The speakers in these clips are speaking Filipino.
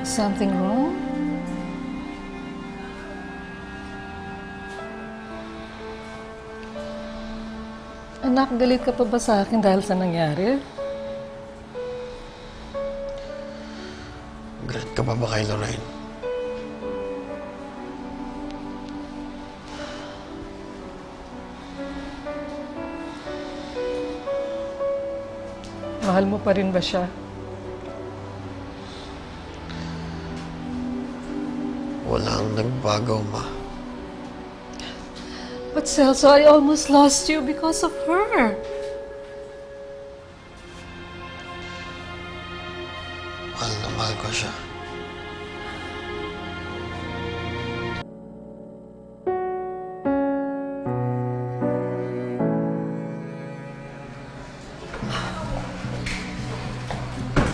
Something wrong? Anak, galit ka pa ba sa akin dahil sa nangyari? Galit ka pa ba kay Lorraine? Mahal mo pa rin ba siya? Walang nagbago, ma. But Celso, I almost lost you because of her. Mahal na mahal ko siya.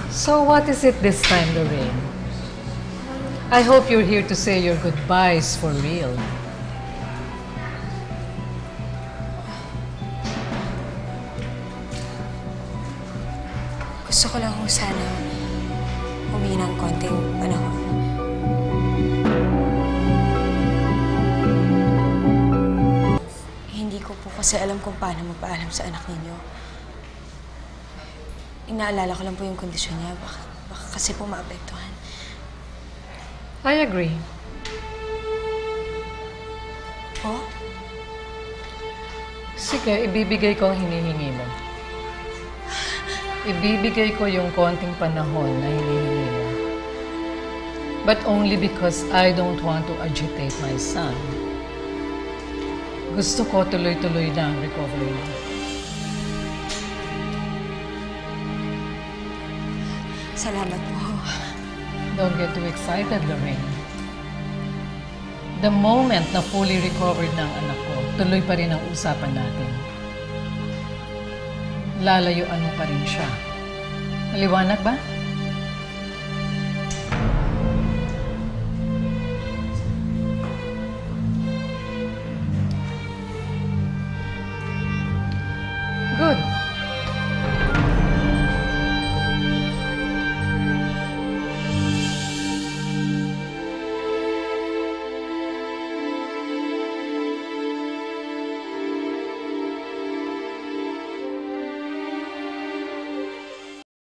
So what is it this time, Lorraine? I hope you're here to say your goodbyes for real. Gusto ko lang sana uwi ng konting panahon. Hindi ko po kasi alam kung paano magpaalam sa anak ninyo. Inaalala ko lang po yung kondisyon niya. Baka, baka kasi po maapektuhan. I agree. Po? Sige, ibibigay ko ang hinihingi mo. Ibibigay ko yung konting panahon na hinihingi mo. But only because I don't want to agitate my son. Gusto ko tuloy-tuloy na ang recovery mo. Salamat po. Don't get too excited, Lorraine. The moment na fully recovered na anak ko, tuloy pa rin ang usapan natin. Lalayuan mo pa rin siya. Maliwanag ba?